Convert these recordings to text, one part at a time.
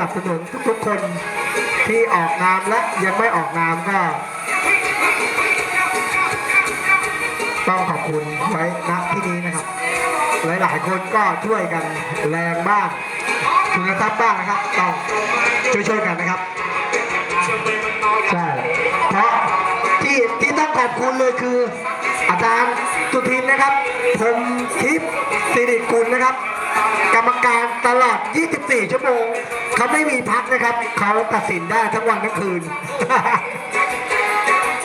นับสนุนทุกๆคนที่ออกนามและยังไม่ออกนามก็ ต้องขอบคุณไว้ณที่นี้นะครับ หลายๆคนก็ช่วยกันแรงบ้างทุนทรัพย์บ้างนะครับต้องช่วยๆกันนะครับใช่เพราะที่ที่ต้องขอบคุณเลยคือ อาจารย์สุทินนะครับผมทิพย์สิริกุลนะครับ กรรมการตลอด 24 ชั่วโมง เขาไม่มีพักนะครับ เขาตัดสินได้ทั้งวันทั้งคืน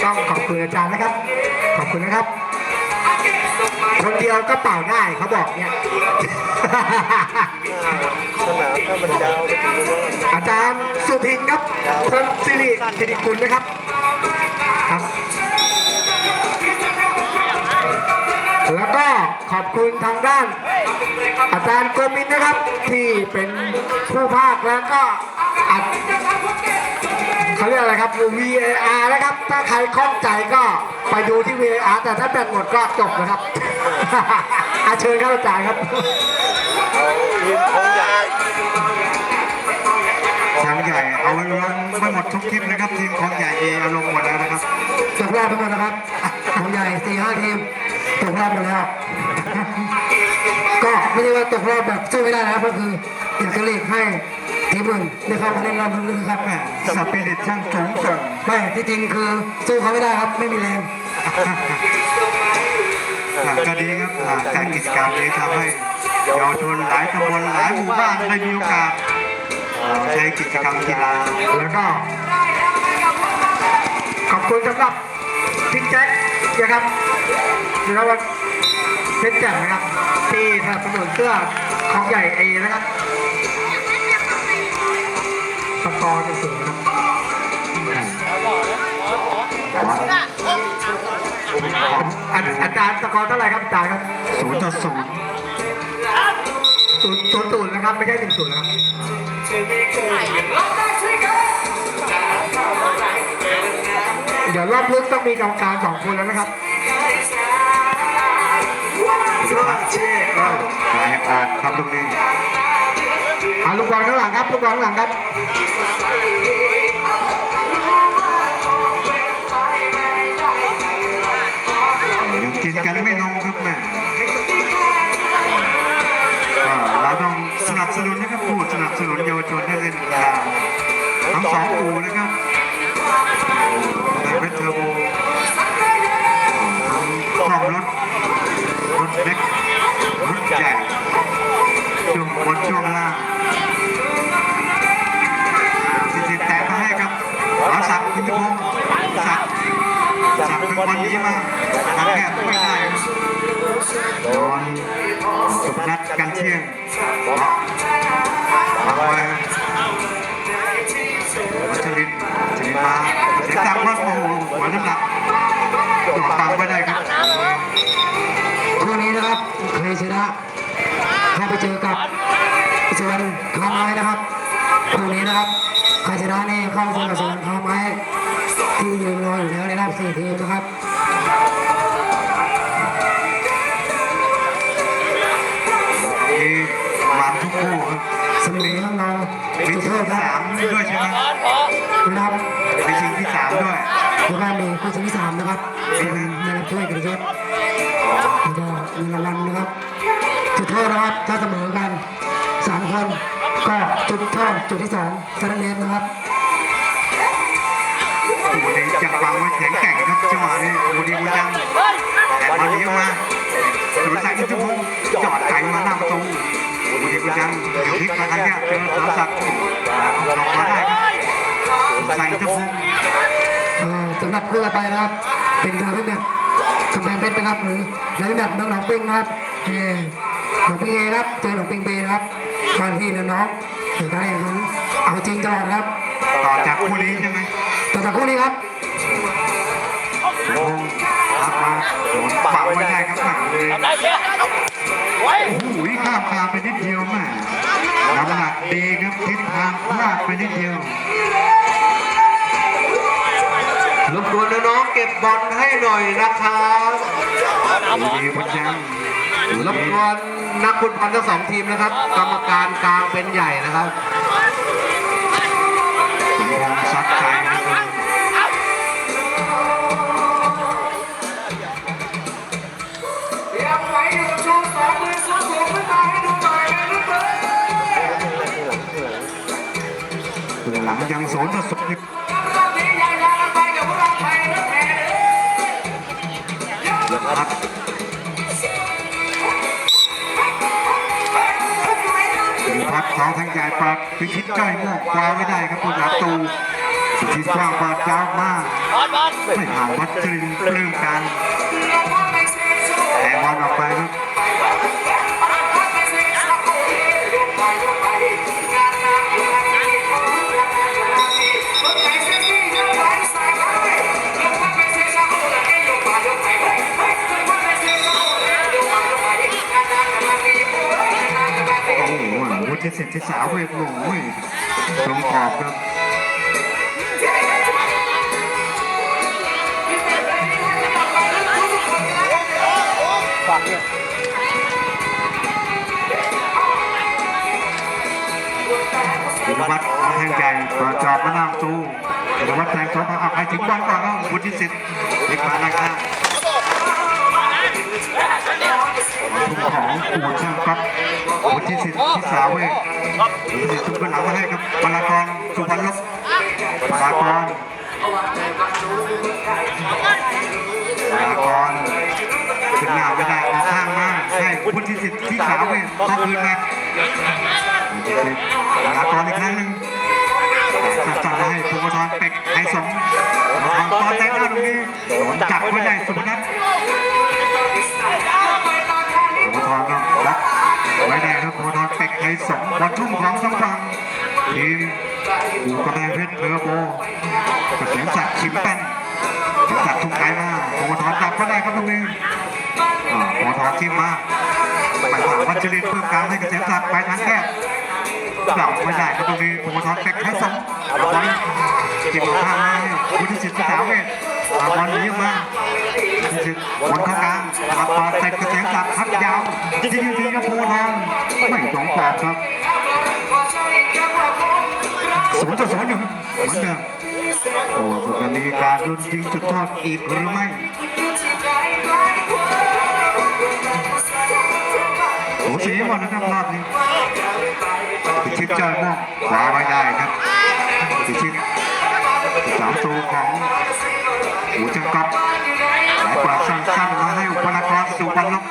ต้องขอบคุณอาจารย์นะครับ ขอบคุณนะครับ คนเดียวก็เป่าได้เขาบอกเนี่ย สนามถ้ามันยาวไปถึงนู้นอาจารย์สุทินครับคมสิริสิริกุลนะครับ ครับ แล้วก็ขอบคุณทางด้าน อาจารย์โกมินนะครับ ที่เป็นผู้ภาคแล้วก็อัดเขาเรียกอะไรครับ VAR นะครับ ถ้าใครข้องใจก็ไปดูที่ VAR แต่ถ้าแบตหมดก็จบนะครับ อาเชิญครับอาจารย์ครับทีมของใหญ่ของใหญ่เอาไว้ลงไม่หมดทุกคลิปนะครับ ทีมของใหญ่เอเอาลงหมดแล้วนะครับตกรอบไปหมดนะครับของใหญ่สี่ห้าทีมต กรอบหมดแล้วก็ไม่ใช่ว่าตกรอบแบบสู้ไม่ได้นะครับก็คืออยากจะเลีกให้ทีมอื่นได้เข้ามาเล่นรอบลึกๆครับแม่สปิริตช่างสูงส่งไม่ที่จริงคือสู้เขาไม่ได้ครับไม่มีแรงก็ดีครับการกิจกรรมนี้ทำให้เยาวชนหลายตำบลหลายหมู่บ้านได้มีโอกาสใช้กิจกรรมกีฬาแล้วก็ขอบคุณสำหรับพี่แจ็ค นะครับแล้ววันเพชรแจ่มนะครับ ที่สนับสนุนเสื้อของใหญ่เอนะครับสกอร์จะสูงนะครับอาจารย์สกอร์เท่าไหร่ครับอาจารย์ครับศูนย์ต่อศูนย์ศูนย์ศูนย์นะครับ ไม่ใช่หนึ่งศูนย์นะครับ เดี๋ยวรอบลึกต้องมีกรรมการสองคนแล้วนะครับพักเช่หายออกครับตรงนี้เอาลูกบอลข้างหลังครับลูกบอลข้างหลังครับยังกินกันไม่ลงครับแม่เราต้องสนับสนุนนะครับผู้สนับสนุนเยาวชนให้เล่นกีฬาทั้งสองอู่นะครับ คู่นี้นะครับใครชนะนี่เข้าไปเจอกับสวนคาไม้ที่ยืนรออยู่แล้วในรอบสี่ทีมนะครับนี่มาทุกคู่ครับเสมอของเรามีจุดชิโทงษที่ครัสาบมด้วยใช่ไหมนะครับมีชิงที่สามด้วยแล้วก็มีคู่ชิงที่สามนะครับเป็นนายช่วยกันยศแล้วก็มีรางวัลนะครับจุดโทษนะครับถ้าเสมอกันสามคน ก็จุดโทษจุดที่สองชนะเนนะครับคู่นี้ยังวางไว้แข็งแกร่งครับจังหวะนี้โอ้ดีบุญยังแต่ตอนนี้มาสุรศักดิ์อินทรพงศ์จอดไก่มาหน้าประตูโอ้ดีบุญยังเดี๋ยวพลิกมาทางเนี้ยเจอสุรศักดิ์หลอกมาได้ครับสุรศักดิ์อินทรพงศ์เอ่อสำหรับคู่ต่อไปนะครับ เป็นการเล่นแบบกำแพงเพชรนะครับหรือในเล่นแบบน้องหนองปิงนะครับเออหนองปิงเอครับเจอหนองปิงเบนะครับ การที่น้องๆถือการแข่งขันเอาจริงตลอดครับต่อจากคู่นี้ใช่ไหมต่อจากคู่นี้ครับสุรพงศ์รับมาโดนปักไว้ได้ครับแม่เลยได้เชียไว้โอ้โหข้ามคาไปนิดเดียวแม่น้ำหนักดีครับทิศทางพลาดไปนิดเดียวรบกวนน้องเก็บบอลให้หน่อยนะครับดีบุญยัง รับกวนนักคุณพันทั้งสองทีมนะครับ กรรมการกลางเป็นใหญ่นะครับสมชักใจหลังยังสนประสบ ของทางใหญ่ปลัดพิชิตจ้อยม่วงคว้าไม่ได้ครับผู้หลักตูพิชิตกว้างปาดยาวมาก ไม่ผ่านวัดจรินปลื้ม ทธิ์ที่สาวเวทโอ้ยตรงขอบครับฝักเนี่ยธีรวัตรมาแทงใหญ่เปิดจอบมาหน้าประตูธีรวัตรแทงสองเอาใครถึงบอลก่อนก็วุฒิสิทธิ์เล็กมาหน้าข้างทุ่มของปูช่างครับวุฒิสิทธิ์ที่สาวเวท วุฒิสิทธิ์ทุ่มขึ้นหลังมาให้ครับปรากรสุพรรณลบปรากรปรากรขึ้นหน้าไม่ได้ออกข้างมาให้วุฒิสิทธิ์ที่สาวเวทเข้าคืนมาลาก่อนอีกครั้งหนึ่งจับจับให้ภูมิธรเป็กไอสงทางตอนแต่งหน้าตรงนี้จับไว้ได้สุพนัท ธรเป็กไองบอลทุ่มของสองฝั่งทีมอู่กระแพงเพชรเทอร์โบกระเสียงสักดิ์ชิมแป้นจับทุ่งไกลมาภูมิธรจับก็ได้ครับตรงนี้อ่าภูมิธรจิ้มมาไปผ่านวัชรินเพิ่มกลางให้เสียงศักดิ์ไปทางแคบกลับไม่ได้ครับตรงนี้โมทอนเป็กแค่สองบอล จิบออกข้างให้วุฒิสิทธิ์สาวเวทบอลนี้มากวุฒิสิทธิ์บอลเข้ากลางรับต่อเตะกระเสียงสับพักยาวยิงยิงทีกับภูทองไม่ตรงกรอบครับศูนต่อศูนอยู่เหมือนเดิมโอ้สุกนีการโดนยิงจุดโทษอีกหรือไม่โอ้สีหมดนะครับรอบนี้พิชิตเจ้าม่วงคว้าไว้ได้ครับพิชิต สามตัวของหูจังก๊อบหลายกว่าสั้นๆมาให้อุปนากรสุวรรณลบ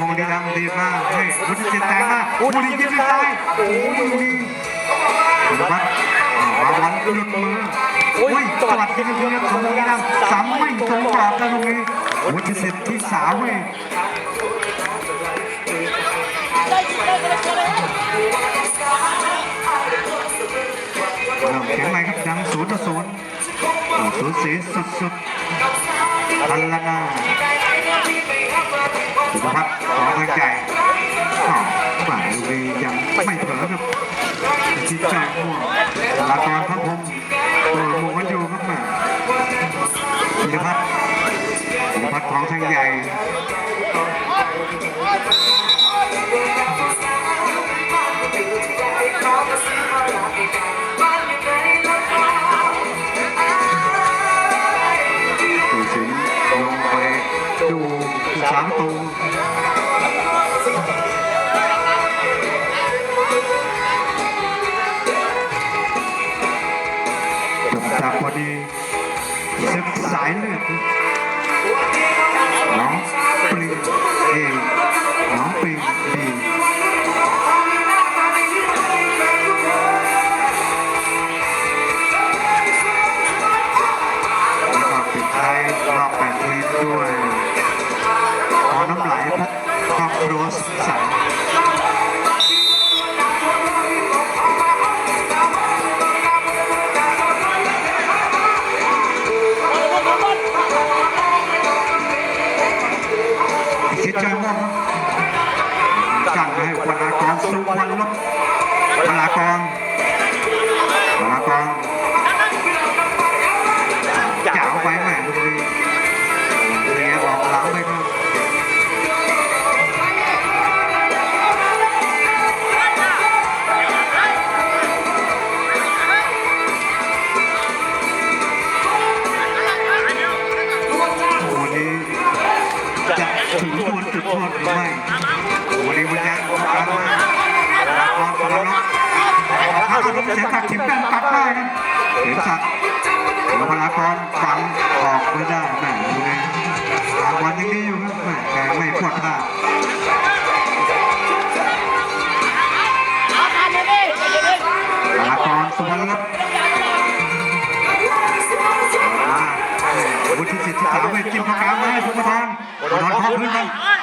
พงดีดังดีมากให้วุฒิจิตแตงมากบุรียิงไม่ตายโอ้ยบุรีคุณวัฒน์มาวันหลุดมืออุ้ยสวัสดีครับคุณพงดีดังสามไม่ตรงกรอบกันตรงนี้วุฒิสิทธิ์ที่สาวเว้ เขียงใหม่ครับดังศูนย์ต่อศูนย์ศูนย์สีสุดๆพันละนาสุภาพัฒน์ของใจายเลือดน้องปรีเองน้องปรีดีแล้วก็ปิดท้ายรอบแปดทีมด้วยขอน้ำไหลพบครอบครัวสุข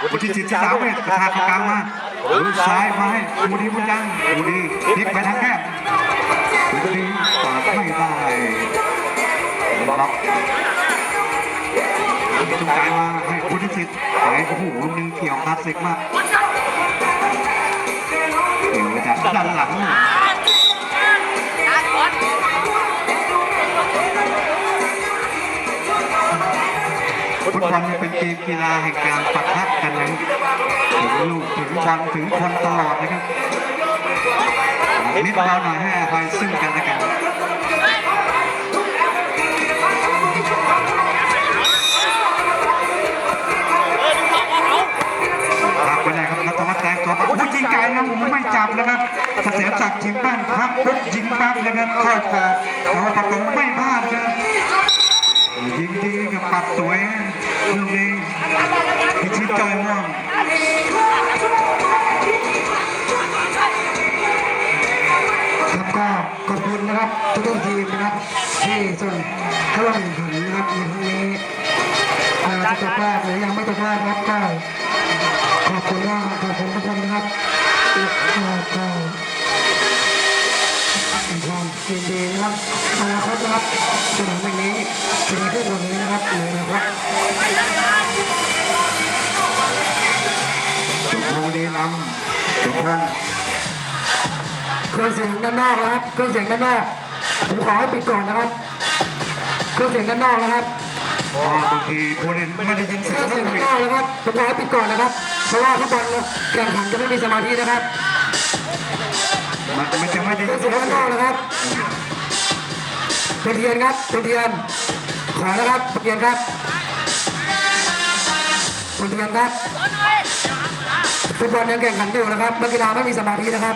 พื้นไปวุฒิสิทธิ์ที่สามเวทกระชากเข้ากลางมามือซ้ายมาให้มูดีบุญยังมูดีพลิกไปทางแก้มมูดีปาดไม่ได้บล็อกจุงใจมาให้วุฒิสิทธิ์ไปโอ้โหลูกนึงเกี่ยวคลาสสิกมากเกี่ยวมาจากด้านหลังฟุตบอลนี่เป็นเกมกีฬาแห่งการปะทะ กันนถึงลูกถึงบอลถึงคนตลอดนะครับนิดเบาหน่อยให้อภัยซึ่งกันและกันพักไปได้ครับนัทวัฒน์แตงตัวปุ๊บยิงไกลนะผมไม่จับนะครับเกษมศักดิ์ชิงแป้นพักปุ๊บยิงปั๊บนะครับเข้าขอแต่ว่าประตูไม่พลาดครับยิงดีกับปัดสวยลูกนี้ พิชิตจม่วงครับก็ขอบคุณนะครับทุกทีมนะครับที่ส่งเข้าร่วมแข่งขันนะครับในครั้งนี้จะตกรอบหรือยังไม่ตกรอบครับก็ขอบคุณมากขอบคุณทุกคนนะครับแล้วก็เป็นความยินดีนะครับอนาคตนะครับสนามแห่งนี้จะมีผู้คนนี้นะครับใน เครื่องเสียงด้านนอกนะครับเครื่องเสียงด้านนอกผมขอให้ปิดก่อนนะครับเครื่องเสียงด้านนอกนะครับเพราะบางทีผู้เล่นไม่ได้ยินเสียรื่องเสียงด้านนอกนะครับผมขอให้ปิดก่อนนะครับเพราะว่าฟุตบอลแข่งขันจะไม่มีสมาธินะครับมันมันจะไม่ได้ยินเสียงงด้านนอกนะครับเป็นเทียนครับเป็นเทียนขอนะครับเป็นเทียนครับ เป็นเทียนครับฟุตบอลยังแข่งขันอยู่นะครับนักกีฬาไม่มีสมาธินะครับ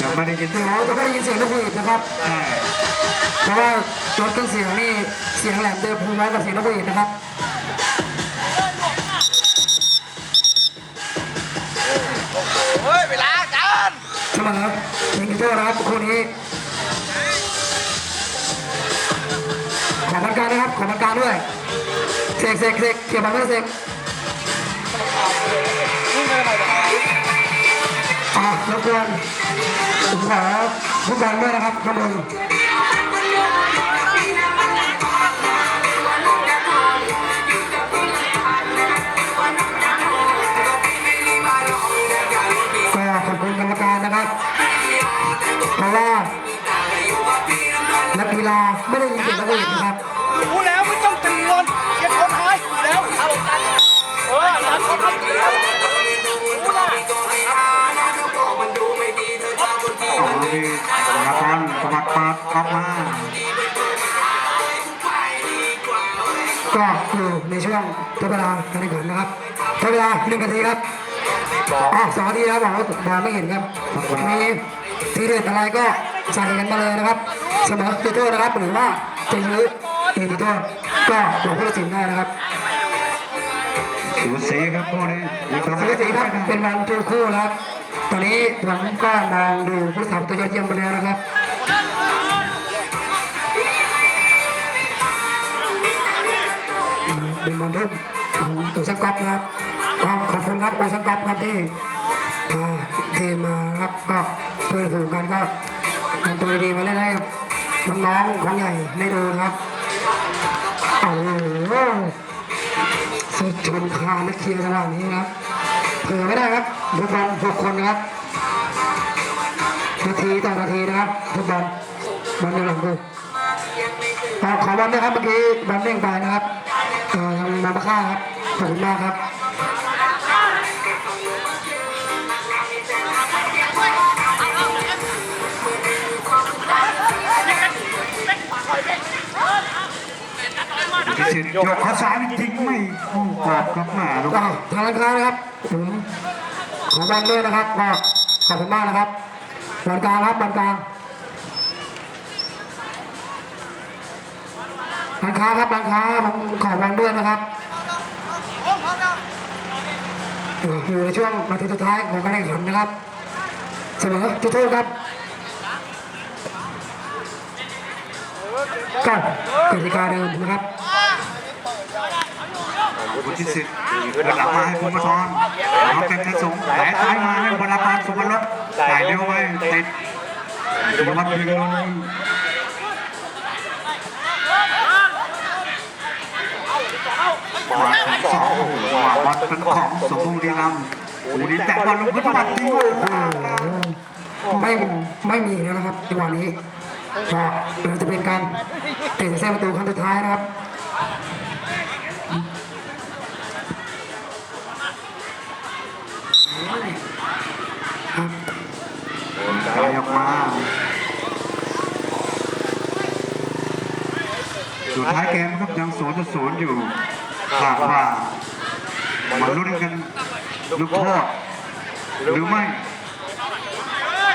จะไม่ได้ยินเดี๋ยวจะไม่ได้ยินเสียงนกหวีดนะครับใช่เพราะว่ารถเครื่องเสียงนี่เสียงแหลมเดิมพูนไว้กับเสียงนกหวีดนะครับเฮ้ยเวลาจานเสมอยิงโทษนะครับคู่นี้ ขอบันการนะครับขอบันการด้วยเสกเสกเสกเขียนบันด้วยเสกอะรบกวนผมขอผู้บอลด้วยนะครับข้างบนก็ขอบคุณกรรมการนะครับเพราะว่านักกีฬาไม่ได้ยินเสียงนักเรียนนะครับ ดีละครสมัครปิดออกมาก็อยู่ในช่วงทดเวลาการแข่งขันนะครับทดเวลาหนึ่งนาทีครับอ๋อสองนาทีแล้วบอกว่าบอลไม่เห็นครับมีทีเด็ดอะไรก็ใส่กันมาเลยนะครับเสมอจุดโทษนะครับหรือว่าจะยื้อเองจุดโทษก็บอกผู้ตัดสินได้นะครับสูสีครับพวกนี้มีตัวสถิติครับเป็นวันทุกคู่นะครับ ตอนนี้ผมก็มองดูผู้สาวตัวยอดเยี่ยมไปแล้วนะครับเป็นบอลทุ่มของตัวสังกัดนะครับก็ขอบคุณครับตัวสังกัดครับที่พาทีมมาครับก็เพื่อนฝูงกันก็ทำตัวดีมาเล่นให้น้องๆของใหญ่ได้ดูครับโอ้โหสุดชนคานักเชียร์ขนาดนี้ครับ เผื่อไม่ได้ครับฟุตบอลหกคนนะครับนาทีต่อนาทีนะครับฟุตบอลบอลในหลังกูขอขอบอลด้วยครับเมื่อกี้บอลเด้งไปนะครับเอ่อทางมาบ้าค่าครับขอบคุณมากครับพิสิทธิ์ยกข้อซ้ายจริงไม่โอ้กรอบครับแหมาลูกก็ทางร้านค้านะครับ ผมขอแบ่งด้วยนะครับก็ขอบคุณมากนะครับบอลกลางครับบอลกลางบอลค้าครับบอลค้าผมขอบ่งด้วยนะครับอยู่ในช่วงนาทีสุดท้ายของการแข่งขันนะครับเสมอจุดโทษครับก็กติกาเดิมนะครับ วุฒิสิทธิ์หลังมาให้คุณมาทอนน้องเต็มทสูงไหลซ้ายมาให้บรรพานสุวรรณรถ่ายเร็วไปติดสุวรรณยืนลงมาถึงสองโอ้โหว่าบอลเป็นของสมพงษ์ดีลำโอ้โหนี่แตะบอลลงพื้นปัดทิ้งโอ้โหไม่ไม่มีแล้วนะครับจังหวะนี้ก็เราจะเป็นการเตะเส้นประตูครั้งสุดท้ายนะครับ จ่ายออกมา สุดท้ายเกมครับยังศูนย์ต่อศูนย์อยู่คาดว่ามาลุ้นกันลูกโทษหรือไม่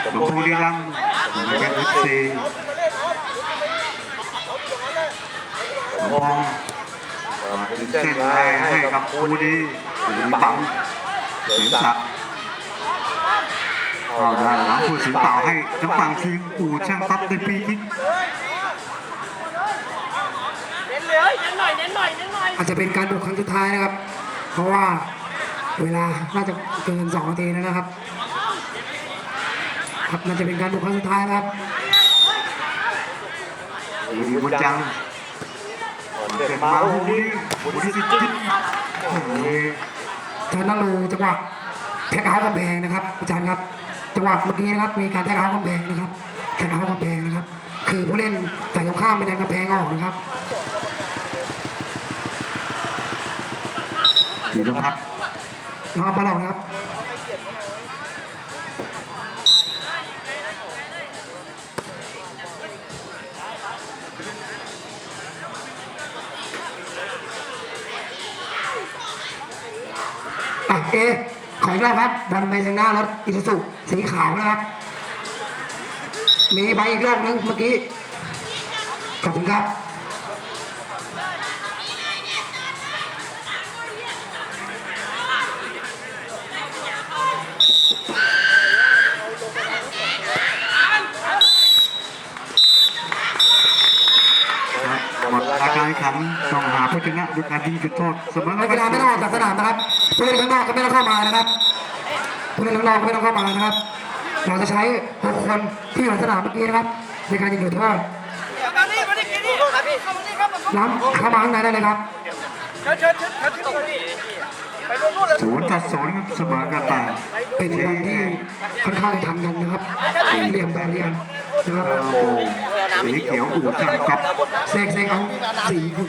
สมพงษ์ดีลำเหมือนกันเอฟซีสมพงษ์เส้นแรให้กับคูดีหรือบังเสียงสักดิ์ก็ได้ หลังผู้สิงเป่าให้น้ำปังทีมอู่ช่างต๊อปในปีนี้เน้นเลยเน้นหน่อยเน้นหน่อยเน้นหน่อยอาจจะเป็นการบุกครั้งสุดท้ายนะครับ เพราะว่าเวลาน่าจะเกินสองนาทีแล้วนะครับ ครับน่าจะเป็นการบุกครั้งสุดท้ายนะครับอยู่ดีบุญจังเกิดมาโอ้โหนี่บุญสิทธิ์จิ๊บโอ้โหท่านต้องดูจังหวะแท็กเอาท์กำแพงนะครับอาจารย์ครับ จังหวะเมื่อกี้นะครับมีการแท็กเอาท์กำแพงนะครับแท็กเอาท์กำแพงนะครับ คือผู้เล่นแต่ตรงข้ามไม่ได้กำแพงออกนะครับธีรพัฒน์น้องอัปปะหลอกนะครับอะเอ ขออีกรอบครับบอลไปทางหน้ารถอิซูซุสีขาวนะครับ มีใบอีกรอบนึงเมื่อกี้ ขอบคุณครับหมดอาการแข่งขันต้องหาผู้ชนะด้วยการยิงจุดโทษเสมอนักกีฬาไม่ต้องออกจากสนามนะครับ ผู้เล่นข้างนอกก็ไม่ต้องเข้ามานะครับผู้เล่นข้างนอกก็ไม่ต้องเข้ามานะครับ เราจะใช้หกคนที่อยู่ในสนามเมื่อกี้นะครับในการยิงจุดโทษมานี่มานี่กินนี่ครับพี่เข้ามานี่ครับมาน้ำเข้ามาข้างในได้เลยครับเชิญเชิญเชิญเชิญเชิญไปนู่นนู่นเลยศูนย์ต่อศูนย์ครับเสมอกันไปเป็นบอลที่ค่อนข้างจะทำกันนะครับเหลี่ยมแต่เหลี่ยมนะครับเออโอ้โหสีเขียวอู่ช่างก๊อฟเซกเซกเอาสี่คน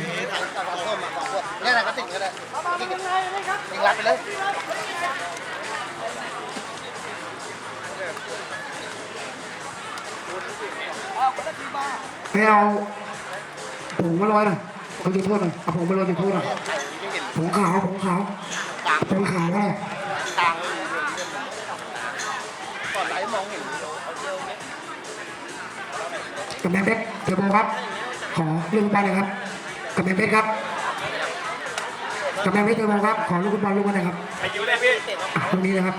นี่แหละก็ติดก็ได้ติดติด รัดไปเลยให้เอาผงมาลอยหน่อยเอาจุดโทษหน่อยเอาผงมาลอยจุดโทษหน่อยผงขาวผงขาวผงขาวอะไรต่างก่อนไหลมองเห็นกับแมนเพชรเทอร์โบครับ ขอลูกฟุตบอลหน่อยครับกับแมนเพชรครับ กับแมนเพชรเทอร์โบครับ ขอลูกฟุตบอลลูกบอลหน่อยครับไปอยู่เลยพี่อะตรงนี้นะครับ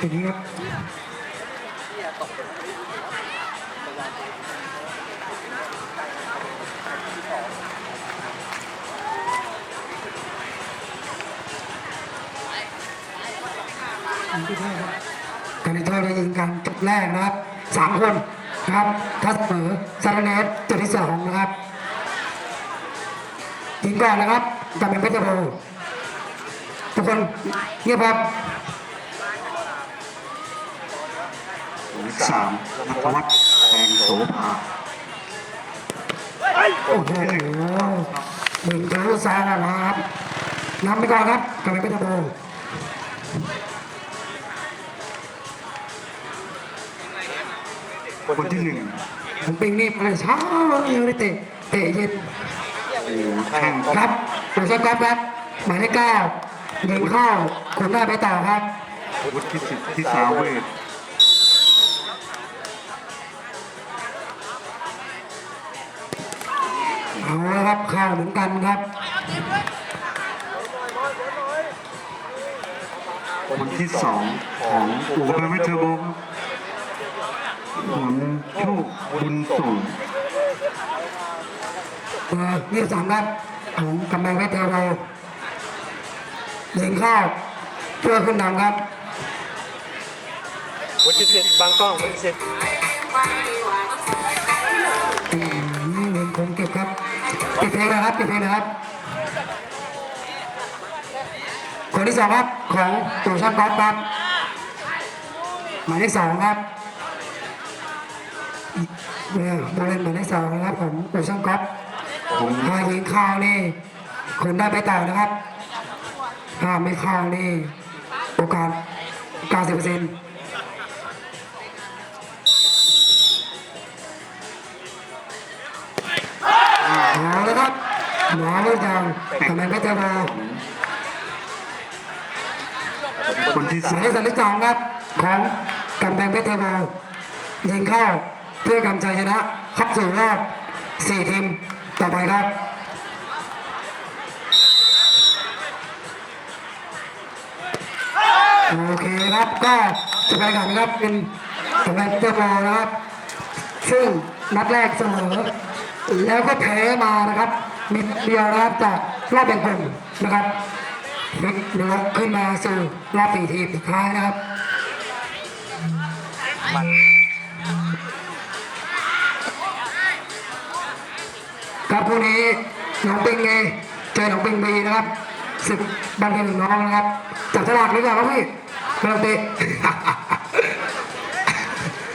ตรงนี้ครับการในโทษได้ยิงกันจุดแรกนะครับสามคนนะ ครับถ้าเสมอซาร์เนสจุดที่สองนะครับยิงก่อนนะครับจะเป็นเพชรโพทุกคนเงียบครับสามนัทวัฒน์แตงโสภาโอ้โหหนึ่งทะลุซ้ายนะครับนำไปก่อนครับจะเป็นเพชรโพ คนที่หนึ่งผมปิงนี่อะไรเช้ายังไม่ได้เตะเตะเย็นแข่งครับตัวช่างก๊อฟครับหมายเลขเก้ายิงเข้าคนได้ไปต่อครับวุฒิสิทธิ์ที่สาเวทเอาละครับเข้าเหมือนกันครับ คนที่สองของอู่เบอร์เมเทอร์โบค รับหวนโชคบุญส่งเบอร์ยี่สามครับของกำแพงเพชรเทโรยิงเข้าเพื่อขึ้นนำครับวุฒิสิทธิ์บางกล้องวุฒิสิทธิ์อืมเงินคงเก็บครับเก็บเพลงนะครับเก็บเพลงนะครับคนที่สองครับของตัวช่างก๊อฟครับหมายเลขสองครับ เบอร์เบอร์เล่นหมายเลขสองนะครับของตัวช่างก๊อฟผมถ้ายิงเข้านี่คนได้ไปต่อนะครับ ถ้าไม่เข้านี่โอกาส90เปอร์เซ็นต์เอาแล้วครับหมอลูกยางกำลังเพชรเทวาคนที่หมาสายมเลขสามสิบสองครับของกำแพงเพชรเทวายิงเข้า เพื่อกำชัยชนะเข้าสู่รอบสี่ทีมต่อไปครับโอเคครับก็จะไปกันครับเป็นกำลังเตอร์บอลนะครับ ซึ่งนัดแรกเสมอ แล้วก็แพ้มานะครับมิดเดียวนะครับจากรอบแบ่งกลุ่มนะครับพลิกเรือขึ้นมาสู่รอบสี่ทีมสุดท้ายนะครับ ครับคู่นี้หนองปิงเอเจอหนองปิงบีนะครับศึกบันเทิงหนึ่งน้องนะครับจับตลาดหรือเปล่าครับพี่ไม่ต้องเตะ